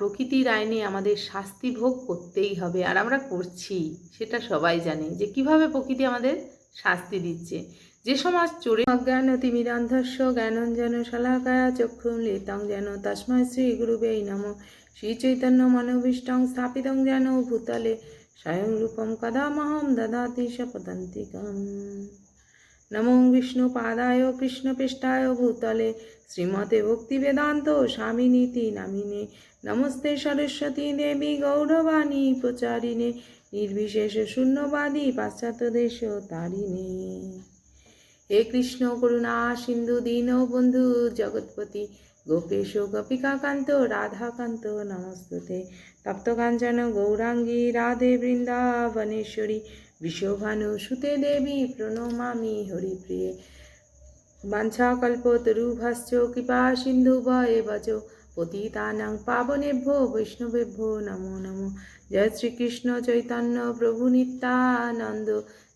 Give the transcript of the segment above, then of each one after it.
প্রকৃতির আইনে আমাদের শাস্তি ভোগ করতেই হবে, আর আমরা করছি, সেটা সবাই জানে যে কীভাবে প্রকৃতি আমাদের শাস্তি দিচ্ছে। যে সমাজ চোরে অজ্ঞান তিমিরান্ধস্য জ্ঞানঞ্জন শলাকায়া চক্ষুম লিতং যেন তস্মৈ শ্রী গুরুবে নম। শ্রী চৈতন্য মনোভীষ্টং স্থাপিতং যেন ভূতলে স্বয়ং রূপম কদামহম দদাতি শপদন্তিকম। নমো বিষ্ণুপাদায় কৃষ্ণপৃষ্ঠায় ভূতলে শ্রীমতে ভক্তিবেদান্ত স্বামিনীতি নামিনে নমস্তে সরস্বতী দেবী গৌরবাণী প্রচারিণে, নির্বিশেষ শূন্যবাদী পাশ্চাত্য দেশ তারিণে। হে কৃষ্ণ করুণা সিন্ধু দীন বন্ধু জগৎপতি গোপেশ গোপিকাকান্ত রাধাকান্ত নমস্তুতে। তপ্তকাঞ্চন গৌরাঙ্গী রাধে বৃন্দাবনেশ্বরী, বিশ্বভানু সুতে দেবী প্রণমামি হরিপ্রিয়ে। বাঞ্ছাকল্পতরুভশ্চ কৃপা সিন্ধুব এবচ পতিতানাং পাবনেভ্যো বৈষ্ণবেভ্যো নমো নমো জয় শ্রীকৃষ্ণ চৈতন্য প্রভু নিত্যানন্দ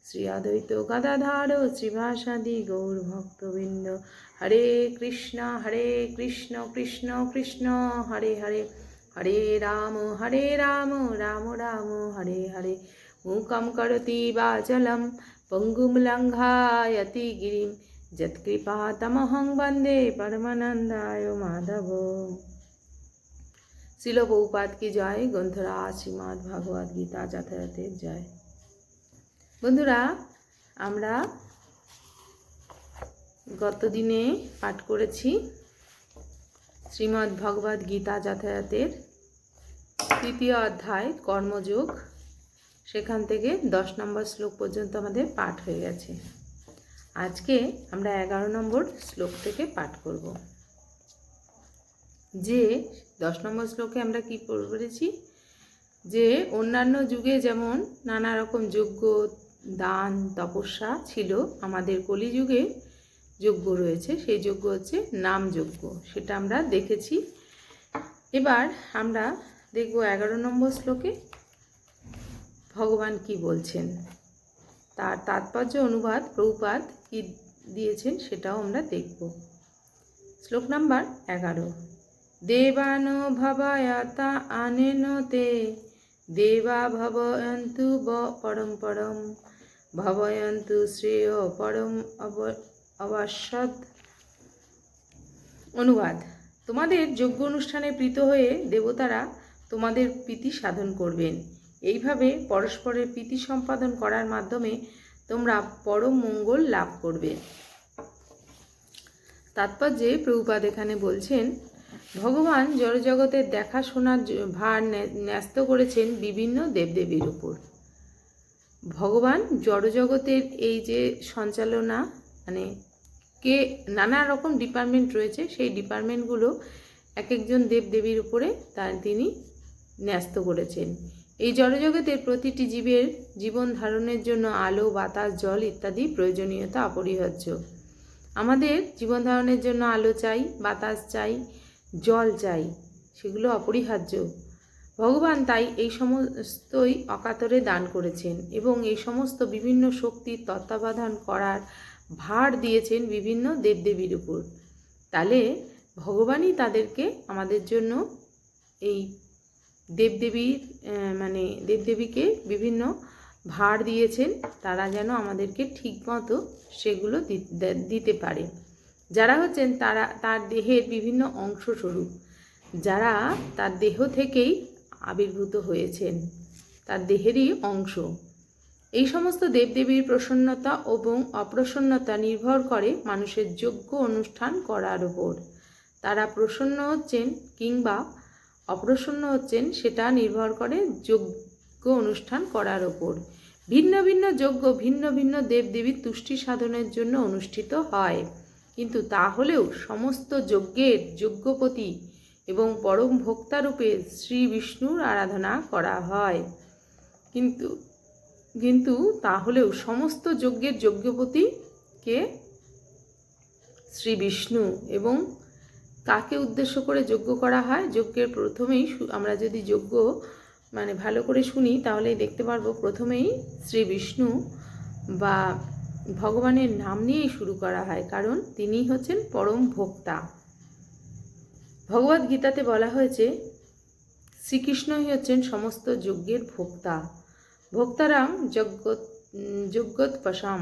শ্রী অদ্বৈত গদাধার শ্রীভাষাদি গৌরভক্তবৃন্দ হরে কৃষ্ণ হরে কৃষ্ণ কৃষ্ণ কৃষ্ণ হরে হরে হরে রাম হরে রাম রাম রাম হরে হরে মূকম করতি বাচলম পঙ্গুম লঙ্ঘায়তি গিরিম যৎকৃপাতমহং বন্দে পরমানন্দায় মাধব শিল বহুপাত কি জয় গন্ধরা শ্রীমদ ভগবদ গীতা যথাযথের জয় বন্ধুরা আমরা গত দিনে পাঠ করেছি শ্রীমদ্ ভগবদ গীতা যাতায়াতের তৃতীয় অধ্যায়, কর্মযোগ। সেখান থেকে দশ নম্বর শ্লোক পর্যন্ত আমাদের পাঠ হয়ে গেছে। আজকে আমরা এগারো নম্বর শ্লোক থেকে পাঠ করব। যে দশ নম্বর শ্লোকে আমরা কি পড়েছি? যে অন্যান্য যুগে যেমন নানা রকম যজ্ঞ, দান, তপস্যা ছিল, আমাদের কলিযুগে যজ্ঞ রয়েছে, সেই যজ্ঞ হচ্ছে নাম যজ্ঞ, সেটা আমরা দেখেছি। এবার আমরা দেখব এগারো নম্বর শ্লোকে ভগবান কি বলছেন? তার তাৎপর্য অনুবাদ প্রভুপাদ কি দিয়েছেন সেটাও আমরা দেখব। শ্লোক নাম্বার এগারো। দেবান ভবায়তা আনেন তে, দেবা ভবয়ন্তু ব পরম পরম, ভবয়ন্তু শ্রেয় পরম অব অবসদ অনুবাদ। তোমাদের যজ্ঞ অনুষ্ঠানে প্রীত হয়ে দেবতারা তোমাদের প্রীতি সাধন করবেন। এইভাবে পরস্পরের প্রীতি সম্পাদন করার মাধ্যমে তোমরা পরম মঙ্গল লাভ করবে। তাৎপর্যে প্রভুপাদ এখানে বলছেন, ভগবান জড়জগতের দেখাশোনার ভার ন্যস্ত করেছেন বিভিন্ন দেবদেবীর উপর। ভগবান জড়জগতের এই যে সঞ্চালনা মানে কে, নানা রকম ডিপার্টমেন্ট রয়েছে, সেই ডিপার্টমেন্টগুলো এক একজন দেবদেবীর উপরে তার তিনি ন্যস্ত করেছেন। এই জড়জগতের প্রতিটি জীবের জীবন ধারণের জন্য আলো, বাতাস, জল ইত্যাদি প্রয়োজনীয়তা অপরিহার্য। আমাদের জীবন ধারণের জন্য আলো চাই, বাতাস চাই, জল চাই, সেগুলো অপরিহার্য। ভগবান তাই এই সমস্তই অকাতরে দান করেছেন এবং এই সমস্ত বিভিন্ন শক্তির তত্ত্বাবধান করার ভার দিয়েছেন বিভিন্ন দেবদেবীর উপর। তাহলে ভগবানই তাদেরকে আমাদের জন্য এই দেবদেবীর মানে দেবদেবীকে বিভিন্ন ভার দিয়েছেন, তারা যেন আমাদেরকে ঠিকমতো সেগুলো দিতে পারে। যারা হচ্ছেন তারা, তার দেহের বিভিন্ন অংশস্বরূপ, যারা তার দেহ থেকেই আবির্ভূত হয়েছেন, তার দেহেরই অংশ। এই সমস্ত দেবদেবীর প্রসন্নতা এবং অপ্রসন্নতা নির্ভর করে মানুষের যোগ্য অনুষ্ঠান করার ওপর তারা প্রসন্ন হচ্ছেন কিংবা অপ্রসন্ন হচ্ছেন সেটা নির্ভর করে যজ্ঞ অনুষ্ঠান করার ওপর। ভিন্ন ভিন্ন যজ্ঞ, ভিন্ন ভিন্ন দেবদেবীর তুষ্টি সাধনের জন্য অনুষ্ঠিত হয়। কিন্তু তা হলেও সমস্ত যজ্ঞের যজ্ঞপতি এবং পরম ভোক্তারূপে শ্রী বিষ্ণুর আরাধনা করা হয়। কিন্তু কিন্তু তাহলেও সমস্ত যজ্ঞের যজ্ঞপতিকে শ্রী বিষ্ণু এবং কাকে উদ্দেশ্য করে যজ্ঞ করা হয়? যজ্ঞের প্রথমেই আমরা যদি যজ্ঞ মানে ভালো করে শুনি, তাহলেই দেখতে পারব প্রথমেই শ্রী বিষ্ণু বা ভগবানের নাম নিয়েই শুরু করা হয়, কারণ তিনি হচ্ছেন পরম ভোক্তা। ভগবদ গীতাতে বলা হয়েছে, শ্রীকৃষ্ণই হচ্ছেন সমস্ত যজ্ঞের ভোক্তা। ভোক্তারাম যজ্ঞ যজ্ঞোৎপশাম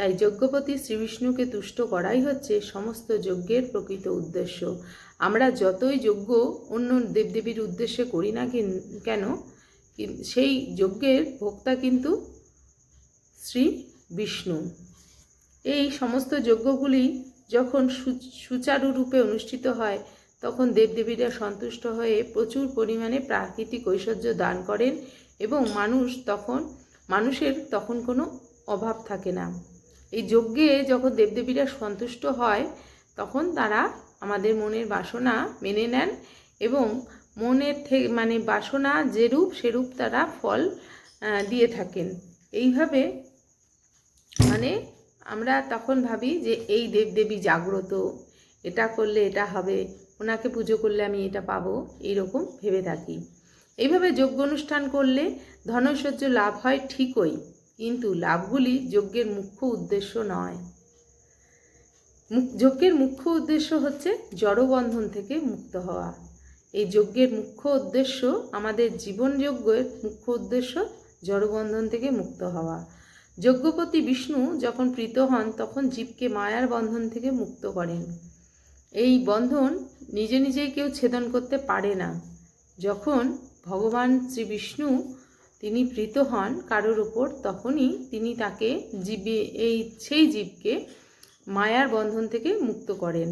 তাই যজ্ঞপতি শ্রীবিষ্ণুকে তুষ্ট করাই হচ্ছে সমস্ত যজ্ঞের প্রকৃত উদ্দেশ্য। আমরা যতই যজ্ঞ অন্য দেবদেবীর উদ্দেশ্যে করি না কিন- সেই যজ্ঞের ভোক্তা কিন্তু শ্রী বিষ্ণু এই সমস্ত যজ্ঞগুলি যখন সুচারুরূপে অনুষ্ঠিত হয়, তখন দেবদেবীরা সন্তুষ্ট হয়ে প্রচুর পরিমাণে প্রাকৃতিক ঐশ্বর্য দান করেন এবং মানুষ তখন, মানুষের তখন কোনো অভাব থাকে না। এই যজ্ঞে যখন দেবদেবীরা সন্তুষ্ট হয়, তখন তারা আমাদের মনের বাসনা মেনে নেন এবং মনের থেকে মানে বাসনা যেরূপ সেরূপ তারা ফল দিয়ে থাকেন। এইভাবে মানে আমরা তখন ভাবি যে এই দেবদেবী জাগ্রত, এটা করলে এটা হবে, ওনাকে পুজো করলে আমি এটা পাবো, এইরকম ভেবে থাকি। এইভাবে যজ্ঞ অনুষ্ঠান করলে ধনৈশ্বর্য লাভ হয় ঠিকই। কিন্তু লাভগুলি যজ্ঞের মুখ্য উদ্দেশ্য নয়। যজ্ঞের মুখ্য উদ্দেশ্য হচ্ছে জড়বন্ধন থেকে মুক্ত হওয়া। এই যজ্ঞের মুখ্য উদ্দেশ্য আমাদের জীবন যজ্ঞের মুখ্য উদ্দেশ্য জড়বন্ধন থেকে মুক্ত হওয়া। যজ্ঞপতি বিষ্ণু যখন প্রীত হন, তখন জীবকে মায়ার বন্ধন থেকে মুক্ত করেন। এই বন্ধন নিজে নিজেই কেউ ছেদন করতে পারে না। যখন ভগবান শ্রী বিষ্ণু তিনি প্রীত হন কারোর ওপর তখনই তিনি তাকে জীবে, এই সেই জীবকে মায়ার বন্ধন থেকে মুক্ত করেন।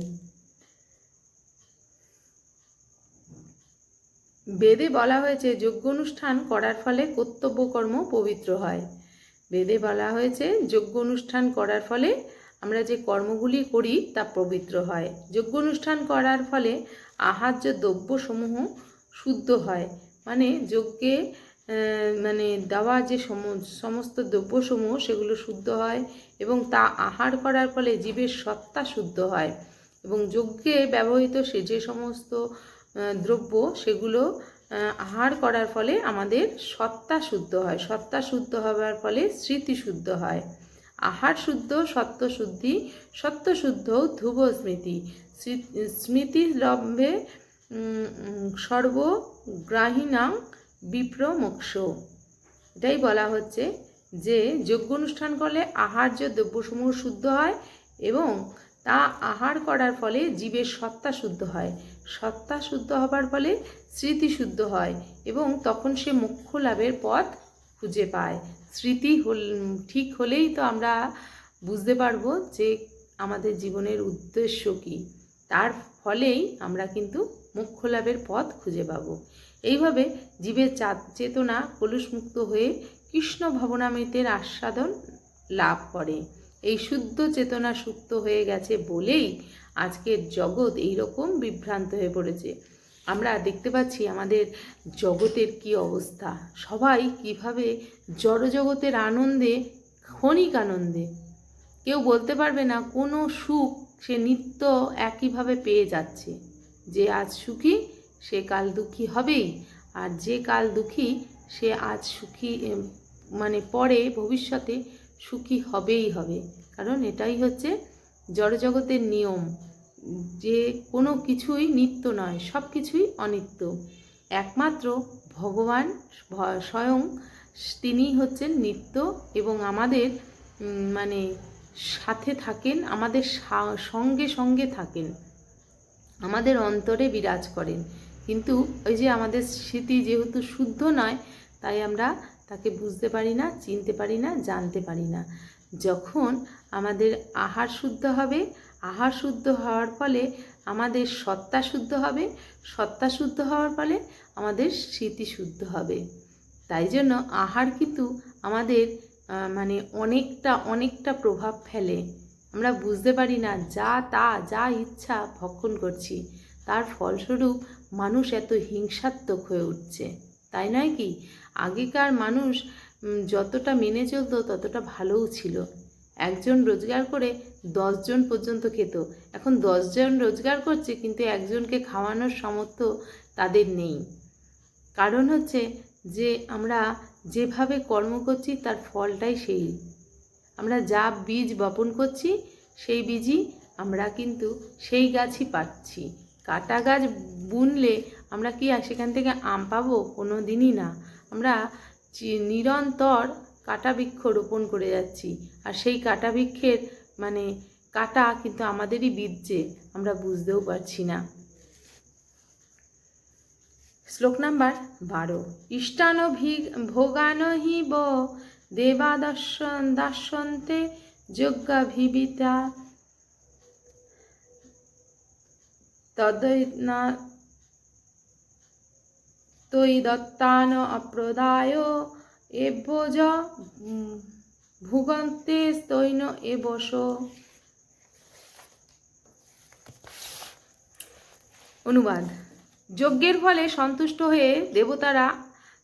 বেদে বলা হয়েছে, যজ্ঞ অনুষ্ঠান করার ফলে কর্তব্যকর্ম পবিত্র হয়। বেদে বলা হয়েছে, যজ্ঞ অনুষ্ঠান করার ফলে আমরা যে কর্মগুলি করি তা পবিত্র হয়। যজ্ঞ অনুষ্ঠান করার ফলে আহার্য দ্রব্যসমূহ শুদ্ধ হয়। মানে যজ্ঞে মানে দেওয়া যে সম- সমস্ত দ্রব্যসমূহ সেগুলো শুদ্ধ হয় এবং তা আহার করার ফলে জীবের সত্তা শুদ্ধ হয় এবং যজ্ঞে ব্যবহৃত সে যে সমস্ত দ্রব্য সেগুলো আহার করার ফলে আমাদের সত্তা শুদ্ধ হয়। সত্তা শুদ্ধ হওয়ার ফলে স্মৃতি শুদ্ধ হয়। আহার শুদ্ধ, সত্য শুদ্ধি, সত্য শুদ্ধ, ধ্রুব স্মৃতি। স্মৃ- স্মৃতি লম্বে সর্বগ্রাহীণাং বিপ্র মোক্ষ এটাই বলা হচ্ছে যে যজ্ঞ অনুষ্ঠান করলে আহার্য দ্রব্যসমূহ শুদ্ধ হয় এবং তা আহার করার ফলে জীবের সত্তা শুদ্ধ হয়। সত্তা শুদ্ধ হবার ফলে স্মৃতি শুদ্ধ হয় এবং তখন সে মোক্ষ লাভের পথ খুঁজে পায়। স্মৃতি হল, ঠিক হলেই তো আমরা বুঝতে পারব যে আমাদের জীবনের উদ্দেশ্য কী। তার ফলেই আমরা কিন্তু মোক্ষ লাভের পথ খুঁজে পাবো। এইভাবে জীবের চেতনা কলুষমুক্ত হয়ে কৃষ্ণ ভবনামৃতের আস্বাদন লাভ করে। এই শুদ্ধ চেতনা সুপ্ত হয়ে গেছে বলেই আজকের জগৎ এইরকম বিভ্রান্ত হয়ে পড়েছে। আমরা দেখতে পাচ্ছি আমাদের জগতের কি অবস্থা, সবাই কীভাবে জড়জগতের আনন্দে, ক্ষণিক আনন্দে, কেউ বলতে পারবে না কোনো সুখ সে নিত্য একইভাবে পেয়ে যাচ্ছে, যে আজ সুখী সে কাল দুঃখী হবেই। আর যে কাল দুঃখী, সে আজ সুখী মানে পরে ভবিষ্যতে সুখী হবেই হবে। কারণ এটাই হচ্ছে জড়জগতের নিয়ম। যে কোনো কিছুই নিত্য নয়, সব কিছুই অনিত্য। একমাত্র ভগবান স্বয়ং তিনি হচ্ছেন নিত্য এবং আমাদের মানে সাথে থাকেন, আমাদের সঙ্গে সঙ্গে থাকেন। আমাদের অন্তরে বিরাজ করেন। কিন্তু ওই যে আমাদের স্মৃতি যেহেতু শুদ্ধ নয়, তাই আমরা তাকে বুঝতে পারি না, চিনতে পারি না, জানতে পারি না। যখন আমাদের আহার শুদ্ধ হবে, আহার শুদ্ধ হওয়ার ফলে আমাদের সত্তা শুদ্ধ হবে, সত্তা শুদ্ধ হওয়ার ফলে আমাদের স্মৃতি শুদ্ধ হবে। তাই জন্য আহার কিন্তু আমাদের মানে অনেকটা অনেকটা প্রভাব ফেলে। আমরা বুঝতে পারি না, যা তা, যা ইচ্ছা ভক্ষণ করছি, তার ফলস্বরূপ মানুষ এত হিংসাত্মক হয়ে উঠছে। তাই নয় কি? আগেকার মানুষ যতটা মেনে চলতো, ততটা ভালোও ছিল। একজন রোজগার করে দশজন পর্যন্ত খেত। এখন দশজন রোজগার করছে, কিন্তু একজনকে খাওয়ানোর সামর্থ্য তাদের নেই। কারণ হচ্ছে যে, আমরা যেভাবে কর্ম করছি, তার ফলটাই সেই। আমরা যা বীজ বপন করছি, সেই বীজই আমরা কিন্তু সেই গাছই পাচ্ছি। কাটা গাছ বুনলে আমরা কি আর সেখান থেকে আম পাবো? কোনো দিনই না। আমরা নিরন্তর কাটা বৃক্ষ রোপণ করে যাচ্ছি। আর সেই কাটা বৃক্ষের মানে কাটা কিন্তু আমাদেরই বীর্যে, আমরা বুঝতেও পারছি না। শ্লোক নাম্বার বারো। ইষ্টান ভোগান হি ব দেবাদর্শন দাসন্তে যজ্ঞাভিবিতা তদ্দৈনা তৈ দত্তান অপ্রদায় এভ্যোজ ভুগন্তে স্তৈন এবস অনুবাদ। যজ্ঞের ফলে সন্তুষ্ট হয়ে দেবতারা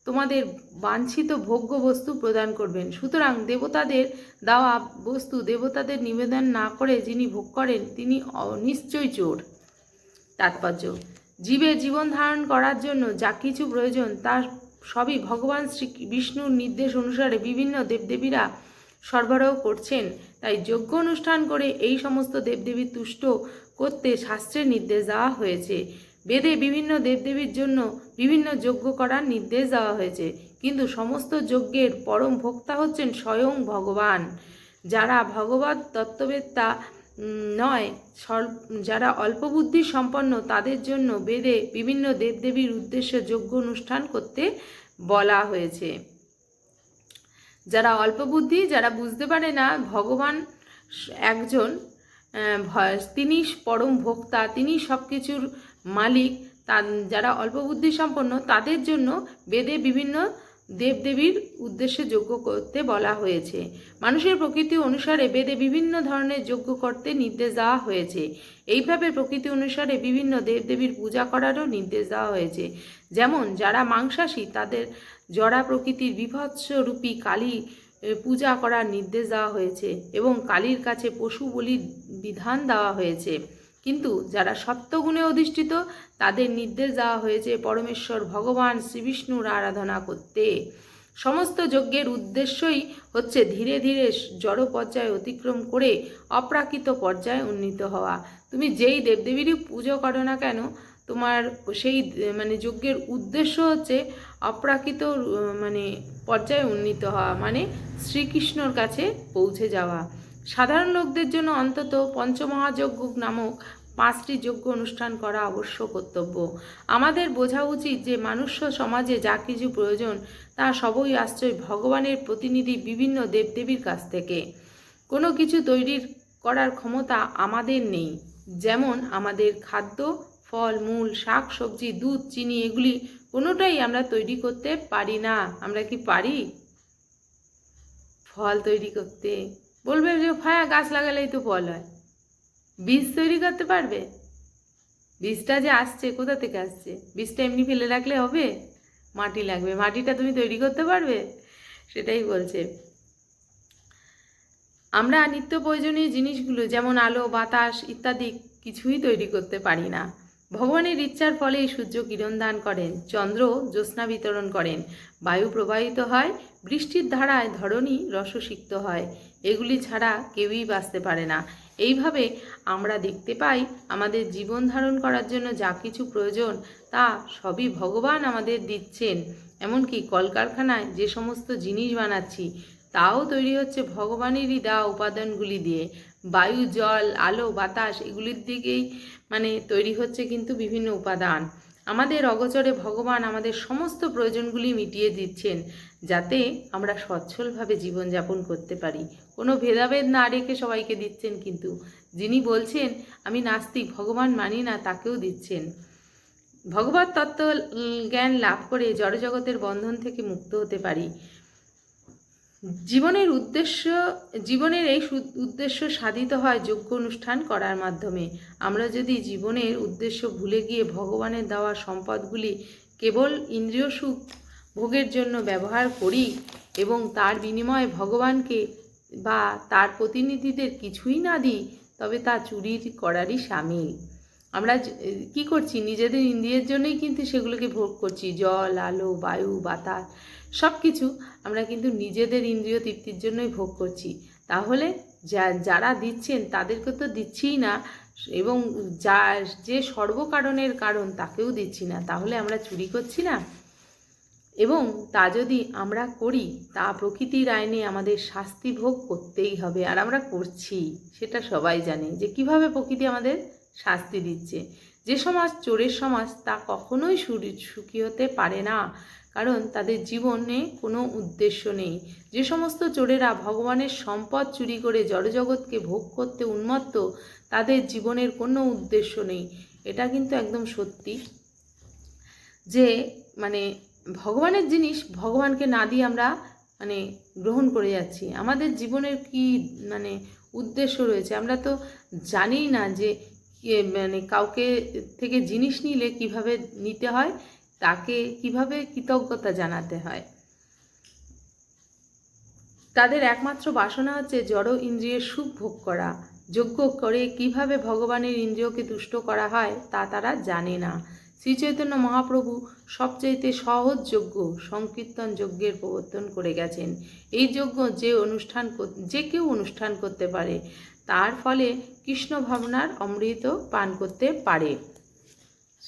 তোমাদের বাঞ্ছিত ভোগ্য বস্তু প্রদান করবেন। সুতরাং দেবতাদের দেওয়া বস্তু দেবতাদের নিবেদন না করে যিনি ভোগ করেন, তিনি নিশ্চয়ই চোর। তাৎপর্য। জীবে জীবন ধারণ করার জন্য যা কিছু প্রয়োজন তার সবই ভগবান শ্রী বিষ্ণুর নির্দেশ অনুসারে বিভিন্ন দেবদেবীরা সরবরাহ করছেন। তাই যজ্ঞ অনুষ্ঠান করে এই সমস্ত দেবদেবী তুষ্ট করতে শাস্ত্রের নির্দেশ দেওয়া হয়েছে। বেদে বিভিন্ন দেবদেবীর জন্য বিভিন্ন যজ্ঞ করার নির্দেশ দেওয়া হয়েছে। কিন্তু সমস্ত যজ্ঞের পরম ভোক্তা হচ্ছেন স্বয়ং ভগবান। যারা ভগবত তত্ত্ববেত্তা নয়। যারা অল্প বুদ্ধি সম্পন্ন, তাদের জন্য বেদে বিভিন্ন দেবদেবীর উদ্দেশ্যে যজ্ঞ অনুষ্ঠান করতে বলা হয়েছে। যারা অল্প বুদ্ধি, যারা বুঝতে পারে না, ভগবান একজন তিনি পরম ভোক্তা, তিনি সব কিছুর মালিক তা যারা অল্প বুদ্ধি সম্পন্ন, তাদের জন্য বেদে বিভিন্ন দেবদেবীর উদ্দেশ্যে যজ্ঞ করতে বলা হয়েছে। মানুষের প্রকৃতি অনুসারে বেদে বিভিন্ন ধরনের যজ্ঞ করতে নির্দেশ দেওয়া হয়েছে। এইভাবে প্রকৃতি অনুসারে বিভিন্ন দেবদেবীর পূজা করারও নির্দেশ দেওয়া হয়েছে। যেমন, যারা মাংসাশী, তাদের জড়া প্রকৃতির বিভৎসরূপী কালী পূজা করার নির্দেশ দেওয়া হয়েছে এবং কালীর কাছে পশু বলির বিধান দেওয়া হয়েছে। কিন্তু যারা সত্যগুণে অধিষ্ঠিত, তাদের নির্দেশ দেওয়া হয়েছে পরমেশ্বর ভগবান শ্রীবিষ্ণুর আরাধনা করতে। সমস্ত যজ্ঞের উদ্দেশ্যই হচ্ছে ধীরে ধীরে জড় পর্যায়ে অতিক্রম করে অপ্রাকৃত পর্যায়ে উন্নীত হওয়া। তুমি যেই দেবদেবীরই পুজো করো না কেন, তোমার সেই মানে যজ্ঞের উদ্দেশ্য হচ্ছে অপ্রাকৃত মানে পর্যায়ে উন্নীত হওয়া মানে শ্রীকৃষ্ণর কাছে পৌঁছে যাওয়া। সাধারণ লোকদের জন্য অন্তত পঞ্চমহাযজ্ঞ নামক পাঁচটি যজ্ঞ অনুষ্ঠান করা অবশ্য কর্তব্য। আমাদের বোঝা উচিত যে মানুষ্য সমাজে যা কিছু প্রয়োজন, তা সবই আশ্রয় ভগবানের প্রতিনিধি বিভিন্ন দেবদেবীর কাছ থেকে। কোনো কিছু তৈরির করার ক্ষমতা আমাদের নেই। যেমন আমাদের খাদ্য, ফল, মূল, শাক, সবজি, দুধ, চিনি, এগুলি কোনোটাই আমরা তৈরি করতে পারি না। আমরা কি পারি? ফল তৈরি করতে বলবে যে হ্যাঁ গাছ লাগালেই তো ফল হয়। বীজ তৈরি করতে পারবে? বীজটা যে আসছে, কোথা থেকে আসছে? বীজটা এমনি ফেলে রাখলে হবে? মাটি লাগবে। মাটিটা তুমি তৈরি করতে পারবে? সেটাই বলছে। আমরা নিত্য প্রয়োজনীয় জিনিসগুলো, যেমন আলো, বাতাস ইত্যাদি কিছুই তৈরি করতে পারি না। ভগবানের ইচ্ছার ফলেই সূর্য কিরণ দান করেন, চন্দ্র জ্যোৎস্না বিতরণ করেন। বায়ু প্রবাহিত হয়, বৃষ্টির ধারায় ধরণী রসসিক্ত হয়। এগুলি ছাড়া কেউই বাঁচতে পারে না। এইভাবে আমরা দেখতে পাই, আমাদের জীবন ধারণ করার জন্য যা কিছু প্রয়োজন, তা সবই ভগবান আমাদের দিচ্ছেন। এমনকি কলকারখানায় যে সমস্ত জিনিস বানাচ্ছি তাও তৈরি হচ্ছে ভগবানেরই দেওয়া উপাদানগুলি দিয়ে। বায়ু, জল, আলো, বাতাস, এগুলির দিকেই মানে তৈরি হচ্ছে কিন্তু বিভিন্ন উপাদান। আমাদের অগচরে ভগবান আমাদের সমস্ত প্রয়োজনগুলি মিটিয়ে দিচ্ছেন যাতে আমরা সচ্ছলভাবে জীবনযাপন করতে পারি। কোনো ভেদাভেদ না রেখে সবাইকে দিচ্ছেন কিন্তু। যিনি বলছেন, আমি নাস্তিক, ভগবান মানি না, তাকেও দিচ্ছেন। ভগবত তত্ত্ব জ্ঞান লাভ করে জড়জগতের বন্ধন থেকে মুক্ত হতে পারি। জীবনের উদ্দেশ্য, জীবনের এই উদ্দেশ্য সাধিত হয় যোগ্য অনুষ্ঠান করার মাধ্যমে। আমরা যদি জীবনের উদ্দেশ্য ভুলে গিয়ে ভগবানের দেওয়া সম্পদগুলি কেবল ইন্দ্রিয় সুখ ভোগের জন্য ব্যবহার করি এবং তার বিনিময়ে ভগবানকে বা তার প্রতিনিধিদের কিছুই না দিই, তবে তা চুরির করারই সামিল। আমরা কি করছি? নিজেদের ইন্দ্রিয়ের জন্যই কিন্তু সেগুলোকে ভোগ করছি। জল, আলো, বায়ু, বাতাস। সব কিছু আমরা কিন্তু নিজেদের ইন্দ্রিয় তৃপ্তির জন্যই ভোগ করছি। তাহলে যা, যারা দিচ্ছেন তাদেরকে তো দিচ্ছিই না এবং যা, যে সর্বকারণের কারণ তাকেও দিচ্ছি না, তাহলে আমরা চুরি করছি না? এবং তা যদি আমরা করি, তা প্রকৃতির আইনে আমাদের শাস্তি ভোগ করতেই হবে, আর আমরা করছি, সেটা সবাই জানে যে কীভাবে প্রকৃতি আমাদের শাস্তি দিচ্ছে। যে সমাজ চোরের সমাজ তা কখনোই সুখী হতে পারে না। কারণ তাদের জীবনে কোনো উদ্দেশ্য নেই। যে সমস্ত চোরেরা ভগবানের সম্পদ চুরি করে জড়জগৎকে ভোগ করতে উন্মত্ত, তাদের জীবনের কোনো উদ্দেশ্য নেই। এটা কিন্তু একদম সত্যি। যে মানে ভগবানের জিনিস ভগবানকে না দিয়ে আমরা মানে গ্রহণ করে যাচ্ছি। আমাদের জীবনের কি মানে উদ্দেশ্য রয়েছে? আমরা তো জানি না যে মানে কাউকে থেকে জিনিস নিলে কীভাবে নিতে হয় তাকে কীভাবে কৃতজ্ঞতা জানাতে হয়? তাদের একমাত্র বাসনা হচ্ছে জড় ইন্দ্রিয়ের সুখ ভোগ করা। যজ্ঞ করে কীভাবে ভগবানের ইন্দ্রিয়কে তুষ্ট করা হয় তা তারা জানে না। শ্রী চৈতন্য মহাপ্রভু সবচাইতে সহজ যজ্ঞ, সংকীর্তন যজ্ঞের প্রবর্তন করে গেছেন। এই যজ্ঞ যে অনুষ্ঠান যে কেউ অনুষ্ঠান করতে পারে, তার ফলে কৃষ্ণ ভাবনার অমৃত পান করতে পারে।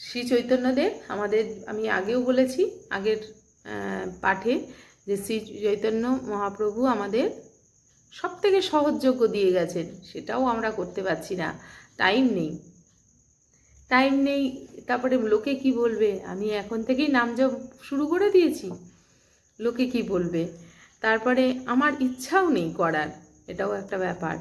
শ্রী চৈতন্যদেব আমাদের, আমি আগেও বলেছি, আগের পাঠে যে শ্রী চৈতন্য মহাপ্রভু আমাদের সব থেকে সহজযোগ্য দিয়ে গেছেন। সেটাও আমরা করতে পারছি না। টাইম নেই। টাইম নেই, তারপরে লোকে কি বলবে? আমি এখন থেকেই নাম জপ শুরু করে দিয়েছি। লোকে কি বলবে? তারপরে আমার ইচ্ছাও নেই করার, এটাও একটা ব্যাপার।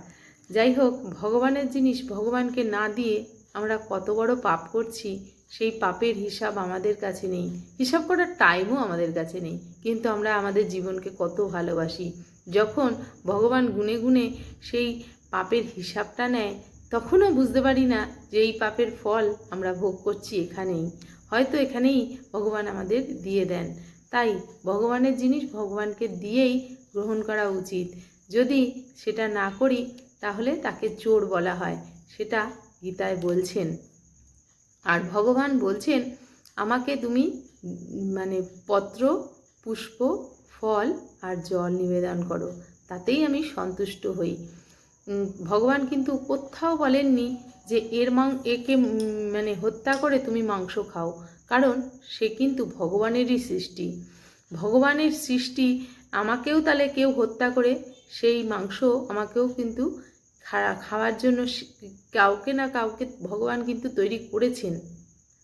যাই হোক, ভগবানের জিনিস ভগবানকে না দিয়ে আমরা কত বড় পাপ করছি সেই পাপের হিসাব আমাদের কাছে নেই। হিসাব করার টাইমও আমাদের কাছে নেই। কিন্তু আমরা আমাদের জীবনকে কত ভালোবাসি। যখন ভগবান গুনে গুনে সেই পাপের হিসাবটা নেয়, তখনও বুঝতে পারি না যে এই পাপের ফল আমরা ভোগ করছি এখানেই। হয়তো এখানেই ভগবান আমাদের দিয়ে দেন। তাই ভগবানের জিনিস ভগবানকে দিয়েই গ্রহণ করা উচিত। যদি সেটা না করি, তাহলে তাকে চোর বলা হয়। সেটা গীতায় বলছেন। আর ভগবান বলছেন, আমাকে তুমি মানে পত্র, পুষ্প, ফল আর জল নিবেদন করো, তাতেই আমি সন্তুষ্ট হই। ভগবান কিন্তু কোথাও বলেননি যে এর মাং, একে মানে হত্যা করে তুমি মাংস খাও, কারণ সে কিন্তু ভগবানেরই সৃষ্টি। ভগবানের সৃষ্টি আমাকেও তাহলে কেউ হত্যা করে, সেই মাংস আমাকেও কিন্তু খাওয়ার জন্য কাউকে না কাউকে ভগবান কিন্তু তৈরি করেছেন।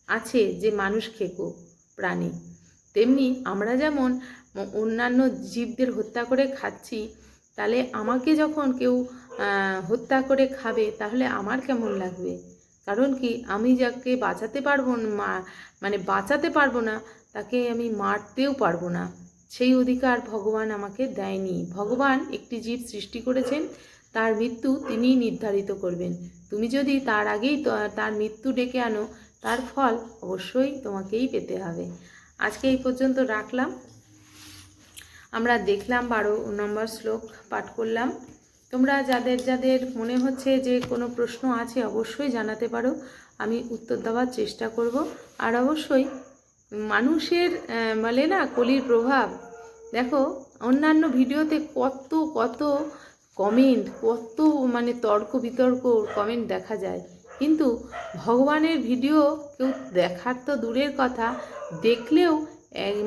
আছে যে মানুষ খেকো, প্রাণী। তেমনি আমরা যেমন অন্যান্য জীবদের হত্যা করে খাচ্ছি, তাহলে আমাকে যখন কেউ হত্যা করে খাবে, তাহলে আমার কেমন লাগবে? কারণ কি আমি যাকে বাঁচাতে পারব মা- মানে বাঁচাতে পারব না, তাকে আমি মারতেও পারব না। সেই অধিকার ভগবান আমাকে দেয়নি। ভগবান একটি জীব সৃষ্টি করেছেন তার মৃত্যু তিনিই নির্ধারিত করবেন। তুমি যদি তার আগেই তার মৃত্যু ডেকে আনো, তার ফল অবশ্যই তোমাকেই পেতে হবে। আজকে এই পর্যন্ত রাখলাম। আমরা দেখলাম বারো নম্বর শ্লোক পাঠ করলাম। তোমরা যাদের যাদের মনে হচ্ছে যে কোনো প্রশ্ন আছে, অবশ্যই জানাতে পারো। আমি উত্তর দেওয়ার চেষ্টা করব। আর অবশ্যই মানুষের বলে না, কলির প্রভাব। দেখো, অন্যান্য ভিডিওতে কত কত কমেন্ট, কত মানে তর্ক বিতর্ক কমেন্ট দেখা যায়। কিন্তু ভগবানের ভিডিও কেউ দেখার তো দূরের কথা, দেখলেও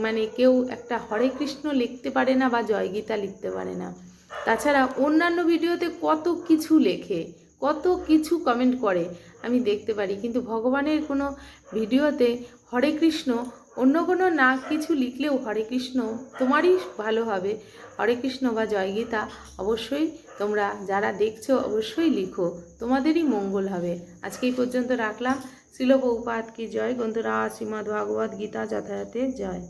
মানে কেউ একটা হরে কৃষ্ণ লিখতে পারে না বা জয়গীতা লিখতে পারে না। তাছাড়া অন্যান্য ভিডিওতে কত কিছু লেখে, কত কিছু কমেন্ট করে, আমি দেখতে পারি। কিন্তু ভগবানের কোনো ভিডিওতে হরে কৃষ্ণ অন্য কোনো না কিছু লিখলেও হরে কৃষ্ণ, তোমারই ভালো হবে। হরে কৃষ্ণ বা জয়গীতা অবশ্যই তোমরা যারা দেখছ অবশ্যই লিখো, তোমাদেরই মঙ্গল হবে। আজকে এই পর্যন্ত রাখলাম। শিলপ উপাত কি জয়? গন্ধরা শ্রীমদ্ ভাগবত গীতা যথাযথে জয়।